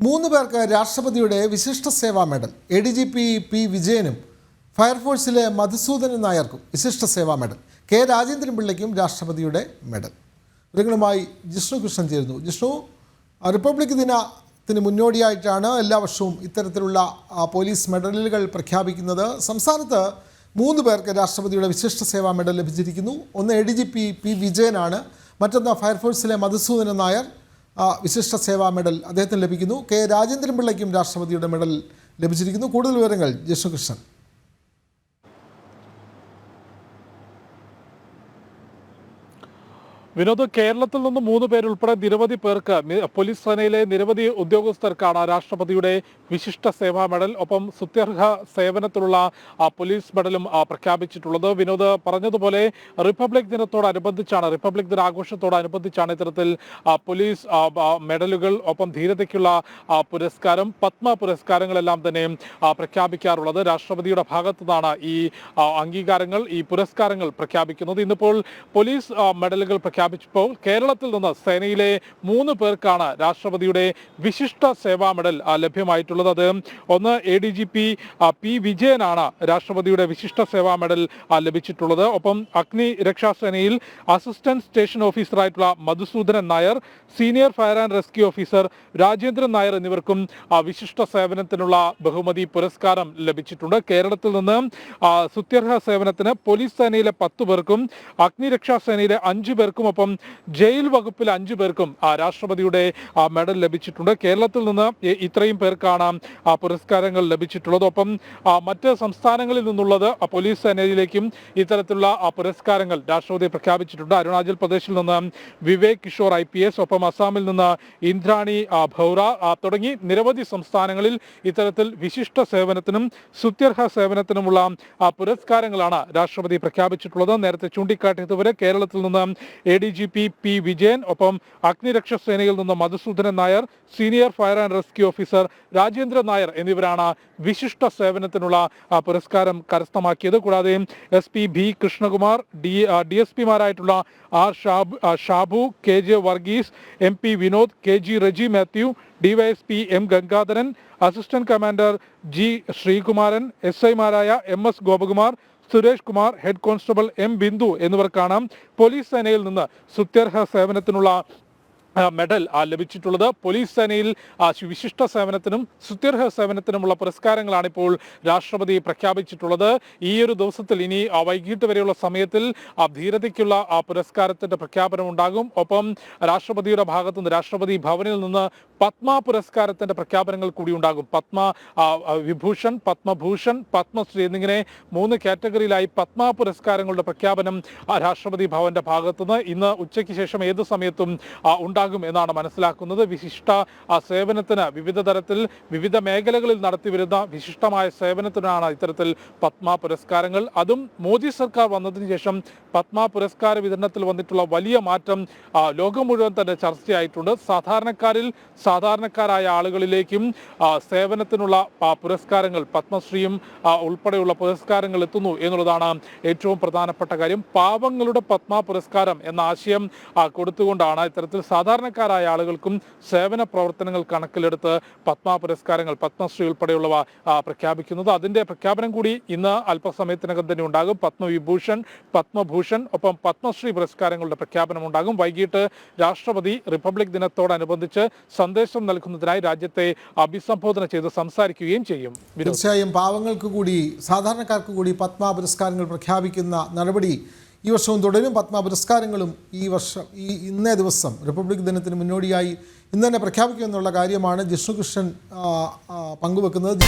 മൂന്ന് പേർക്ക് രാഷ്ട്രപതിയുടെ Vishisht Seva medal. A D G P P വിജയനും ഫയർഫോഴ്സിലെ മധുസൂദനൻ നായർക്കും വിശിഷ്ട സേവാ മെഡൽ. കെ രാജേന്ദ്രൻ പിള്ളയ്ക്കും രാഷ്ട്രപതിയുടെ മെഡൽ. ഇവരുമായി ജിഷ്ണു കൃഷ്ണൻ ചേരുന്നു. ജിഷ്ണു റിപ്പബ്ലിക് ദിനത്തിന് മുന്നോടിയായിട്ടാണ് എല്ലാ വർഷവും ഇത്തരത്തിലുള്ള പോലീസ് മെഡലുകൾ പ്രഖ്യാപിക്കുന്നത്. സംസ്ഥാനത്ത് മൂന്ന് പേർക്ക് രാഷ്ട്രപതിയുടെ വിശിഷ്ട സേവാ മെഡൽ ലഭിച്ചിരിക്കുന്നു. ഒന്ന് A D G P P വിജയനാണ്. മറ്റൊന്ന് ഫയർഫോഴ്സിലെ മധുസൂദനൻ നായർ. വിശിഷ്ട സേവാ മെഡൽ അദ്ദേഹത്തിന് ലഭിക്കുന്നു. കെ രാജേന്ദ്രൻ പിള്ളയ്ക്കും രാഷ്ട്രപതിയുടെ മെഡൽ ലഭിച്ചിരിക്കുന്നു. കൂടുതൽ വിവരങ്ങൾ ജിഷ്ണു വിനോദ് കേരളത്തിൽ നിന്ന് മൂന്ന് പേരുൾപ്പെടെ നിരവധി പേർക്ക് പോലീസ് സേനയിലെ നിരവധി ഉദ്യോഗസ്ഥർക്കാണ് രാഷ്ട്രപതിയുടെ വിശിഷ്ട സേവാ മെഡൽ. ഒപ്പം സുത്യർഹ സേവനത്തിലുള്ള പോലീസ് മെഡലും പ്രഖ്യാപിച്ചിട്ടുള്ളത്. വിനോദ് പറഞ്ഞതുപോലെ റിപ്പബ്ലിക് ദിനത്തോടനുബന്ധിച്ചാണ് റിപ്പബ്ലിക് ദിനാഘോഷത്തോടനുബന്ധിച്ചാണ് ഇത്തരത്തിൽ പോലീസ് മെഡലുകൾ ഒപ്പം ധീരതയ്ക്കുള്ള പുരസ്കാരം പത്മ പുരസ്കാരങ്ങളെല്ലാം തന്നെ പ്രഖ്യാപിക്കാറുള്ളത്. രാഷ്ട്രപതിയുടെ ഭാഗത്തുനിന്നാണ് ഈ അംഗീകാരങ്ങൾ ഈ പുരസ്കാരങ്ങൾ പ്രഖ്യാപിക്കുന്നത്. ഇന്നിപ്പോൾ പോലീസ് മെഡലുകൾ മെഡലുകൾ പ്രഖ്യാപിച്ചപ്പോൾ കേരളത്തിൽ നിന്ന് സേനയിലെ മൂന്ന് പേർക്കാണ് രാഷ്ട്രപതിയുടെ വിശിഷ്ട സേവാ മെഡൽ ലഭ്യമായിട്ടുള്ളത്. അത് ഒന്ന് A D G P P വിജയനാണ് രാഷ്ട്രപതിയുടെ വിശിഷ്ട സേവാ മെഡൽ ലഭിച്ചിട്ടുള്ളത്. ഒപ്പം അഗ്നി രക്ഷാസേനയിൽ assistant station ഓഫീസറായിട്ടുള്ള Madhusudanan Nair senior fire and rescue officer Rajendran Nair എന്നിവർക്കും വിശിഷ്ട സേവനത്തിനുള്ള ബഹുമതി പുരസ്കാരം ലഭിച്ചിട്ടുണ്ട്. കേരളത്തിൽ നിന്ന് സുത്യർഹ സേവനത്തിന് പോലീസ് സേനയിലെ പത്ത് പേർക്കും അഗ്നിരക്ഷാ സേനയിലെ അഞ്ചു പേർക്കും ഒപ്പം ജയിൽ വകുപ്പിൽ അഞ്ചു പേർക്കും രാഷ്ട്രപതിയുടെ മെഡൽ ലഭിച്ചിട്ടുണ്ട്. കേരളത്തിൽ നിന്ന് ഇത്രയും പേർക്കാണ് പുരസ്കാരങ്ങൾ ലഭിച്ചിട്ടുള്ളത്. ഒപ്പം മറ്റ് സംസ്ഥാനങ്ങളിൽ നിന്നുള്ളത് പോലീസ് സേനയിലേക്കും ഇത്തരത്തിലുള്ള പുരസ്കാരങ്ങൾ രാഷ്ട്രപതി പ്രഖ്യാപിച്ചിട്ടുണ്ട്. അരുണാചൽ പ്രദേശിൽ നിന്ന് Vivek Kishore I P S ഒപ്പം അസാമിൽ നിന്ന് ഇന്ദ്രാണി ഭൗറ തുടങ്ങി നിരവധി സംസ്ഥാനങ്ങളിൽ ഇത്തരത്തിൽ വിശിഷ്ട സേവനത്തിനും സുത്യർഹ സേവനത്തിനുമുള്ള പുരസ്കാരങ്ങളാണ് രാഷ്ട്രപതി പ്രഖ്യാപിച്ചിട്ടുള്ളത്. നേരത്തെ ചൂണ്ടിക്കാട്ടിയതുവരെ കേരളത്തിൽ നിന്ന് A D G P P Vijayan ഒപ്പം അഗ്നിരക്ഷാ സേനയിൽ നിന്ന് Madhusudanan Nair senior fire and rescue officer Rajendra Nair എന്നിവരാണ് വിശിഷ്ട സേവനത്തിനുള്ള പുരസ്കാരം കരസ്ഥമാക്കിയത്. കൂടാതെ S P B Krishnakumar D D S പിമാരായിട്ടുള്ള R Shab Shabu K J Varghese M P Vinod K G Reji Mathew DYSP M Gangadharan assistant commander G Sreekumaran S ഐമാരായ M S Gopakumar Suresh Kumar head constable M Bindu എന്നിവർക്കാണ് police സേനയിൽ നിന്ന് സുത്യർഹ സേവനത്തിനുള്ള medal ലഭിച്ചിട്ടുള്ളത്. Police സേനയിൽ വിശിഷ്ട സേവനത്തിനും സുത്യർഹ സേവനത്തിനുമുള്ള പുരസ്കാരങ്ങളാണ് ഇപ്പോൾ രാഷ്ട്രപതി പ്രഖ്യാപിച്ചിട്ടുള്ളത്. ഈ ഒരു ദിവസത്തിൽ ഇനി വൈകിട്ട് വരെയുള്ള സമയത്തിൽ ധീരതയ്ക്കുള്ള പുരസ്കാരത്തിന്റെ പ്രഖ്യാപനം ഉണ്ടാകും. ഒപ്പം രാഷ്ട്രപതിയുടെ ഭാഗത്തു നിന്ന് രാഷ്ട്രപതി ഭവനിൽ നിന്ന് പത്മ പുരസ്കാരത്തിന്റെ പ്രഖ്യാപനങ്ങൾ കൂടി ഉണ്ടാകും. പത്മ വിഭൂഷൺ പത്മഭൂഷൺ പത്മശ്രീ എന്നിങ്ങനെ മൂന്ന് കാറ്റഗറിയിലായി പത്മ പുരസ്കാരങ്ങളുടെ പ്രഖ്യാപനം രാഷ്ട്രപതി ഭവന്റെ ഭാഗത്തുനിന്ന് ഇന്ന് ഉച്ചയ്ക്ക് ശേഷം ഏത് സമയത്തും ആ, ഉണ്ടാകും എന്നാണ് മനസ്സിലാക്കുന്നത്. വിശിഷ്ട സേവനത്തിന് വിവിധ തരത്തിൽ വിവിധ മേഖലകളിൽ നടത്തിവരുന്ന വിശിഷ്ടമായ സേവനത്തിനാണ് ഇത്തരത്തിൽ പത്മ പുരസ്കാരങ്ങൾ. അതും മോദി സർക്കാർ വന്നതിന് ശേഷം പത്മ പുരസ്കാര വിതരണത്തിൽ വന്നിട്ടുള്ള വലിയ മാറ്റം ലോകം മുഴുവൻ തന്നെ ചർച്ചയായിട്ടുണ്ട്. സാധാരണക്കാരിൽ സാധാരണക്കാരായ ആളുകളിലേക്കും സേവനത്തിനുള്ള പുരസ്കാരങ്ങൾ പത്മശ്രീയും ഉൾപ്പെടെയുള്ള പുരസ്കാരങ്ങൾ എത്തുന്നു എന്നുള്ളതാണ് ഏറ്റവും പ്രധാനപ്പെട്ട കാര്യം. പാവങ്ങളുടെ പത്മ പുരസ്കാരം എന്ന ആശയം കൊടുത്തുകൊണ്ടാണ് ഇത്തരത്തിൽ സാധാരണക്കാരായ ആളുകൾക്കും സേവന പ്രവർത്തനങ്ങൾ കണക്കിലെടുത്ത് പത്മ പുരസ്കാരങ്ങൾ പത്മശ്രീ ഉൾപ്പെടെയുള്ളവ പ്രഖ്യാപിക്കുന്നത്. അതിന്റെ പ്രഖ്യാപനം കൂടി ഇന്ന് അല്പസമയത്തിനകം തന്നെ ഉണ്ടാകും. പത്മവിഭൂഷൺ പത്മഭൂഷൺ ഒപ്പം പത്മശ്രീ പുരസ്കാരങ്ങളുടെ പ്രഖ്യാപനം ഉണ്ടാകും. വൈകിട്ട് രാഷ്ട്രപതി റിപ്പബ്ലിക് ദിനത്തോടനുബന്ധിച്ച് സന്ദേശം നൽകുന്നതിനായി രാജ്യത്തെ അഭിസംബോധന ചെയ്ത് സംസാരിക്കുകയും ചെയ്യും. തീർച്ചയായും പാവങ്ങൾക്ക് കൂടി സാധാരണക്കാർക്ക് കൂടി പത്മ പുരസ്കാരങ്ങൾ പ്രഖ്യാപിക്കുന്ന നടപടി ഈ വർഷവും തുടരും. പത്മ പുരസ്കാരങ്ങളും ഈ വർഷം ഈ ഇന്നേ ദിവസം റിപ്പബ്ലിക് ദിനത്തിന് മുന്നോടിയായി ഇന്ന് തന്നെ പ്രഖ്യാപിക്കുമെന്നുള്ള കാര്യമാണ് ജിഷ്ണുകൃഷ്ണൻ പങ്കുവെക്കുന്നത്.